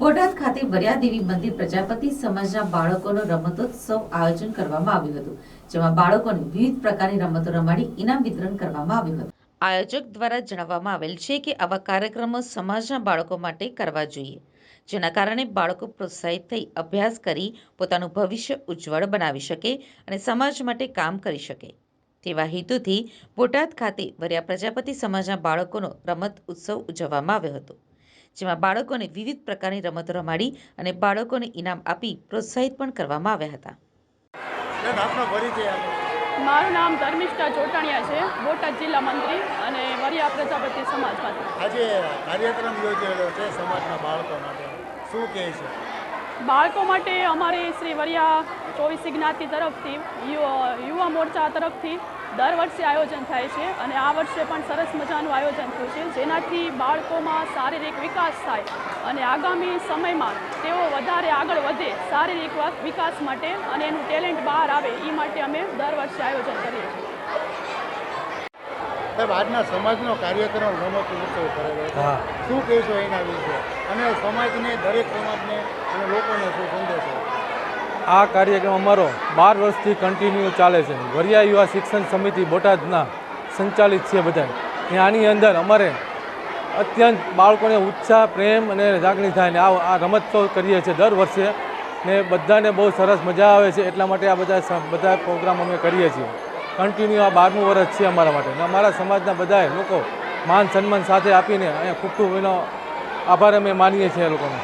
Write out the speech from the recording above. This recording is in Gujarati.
બોટાદ ખાતે વરિયાદેવી મંદિર પ્રજાપતિ સમાજના બાળકોનો રમતોત્સવ આયોજન કરવામાં આવ્યું હતું, જેમાં બાળકોને વિવિધ પ્રકારની રમતો રમાડી ઇનામ વિતરણ કરવામાં આવ્યું હતું. આયોજક દ્વારા જણાવવામાં આવેલ છે કે આવા કાર્યક્રમો સમાજના બાળકો માટે કરવા જોઈએ, જેના કારણે બાળકો પ્રોત્સાહિત થઈ અભ્યાસ કરી પોતાનું ભવિષ્ય ઉજ્જવળ બનાવી શકે અને સમાજ માટે કામ કરી શકે. તેવા હેતુથી બોટાદ ખાતે વર્યા પ્રજાપતિ સમાજના બાળકોનો રમત ઉત્સવ ઉજવવામાં આવ્યો હતો. જેમાં બાળકોને વિવિધ પ્રકારની રમતો રમાડી અને બાળકોને ઇનામ આપી પ્રોત્સાહિત પણ કરવામાં આવ્યા હતા. મારું નામ ધર્મિષ્ઠા ચોટાણિયા છે. બોટાદ જિલ્લા મંત્રી અને વરિયા પ્રજાપતિ સમાજમાંથી આજે કાર્યક્રમ યોજેલો છે સમાજના બાળકો માટે. શું કહે છે? બાળકો માટે અમારે શ્રી વરિયા ચોવીસી જ્ઞાતિ તરફથી યુવા મોરચા તરફથી દર વર્ષે આયોજન થાય છે અને આ વર્ષે પણ સરસ મજાનું આયોજન થયું છે. જેનાથી બાળકોમાં શારીરિક વિકાસ થાય અને આગામી સમયમાં તેઓ વધારે આગળ વધે શારીરિક વિકાસ માટે અને એનું ટેલેન્ટ બહાર આવે એ માટે અમે દર વર્ષે આયોજન કરીએ છીએ. સાહેબ આજના સમાજનો કાર્યક્રમ રમત ઉત્સવ કરેલો હા. શું કહેશો એના વિશે? અને સમાજને દરેક સમાજને અને લોકોને શું સંદેશો? આ કાર્યક્રમ અમારો બાર વર્ષથી કન્ટિન્યુ ચાલે છે. વરિયા યુવા શિક્ષણ સમિતિ બોટાદના સંચાલિત છે બધા ને આની અંદર અમારે અત્યંત બાળકોને ઉત્સાહ પ્રેમ અને લાગણી થાય ને આ આ રમતોત્સવ કરીએ છીએ દર વર્ષે. ને બધાને બહુ સરસ મજા આવે છે. એટલા માટે આ બધા બધા પ્રોગ્રામ અમે કરીએ છીએ. કન્ટિન્યુ આ બારમું વર્ષ છે અમારા માટે. અને અમારા સમાજના બધાએ લોકો માન સન્માન સાથે આપીને અહીંયા ખૂબ ખૂબ એનો આભાર અમે માનીએ છીએ એ લોકોનો.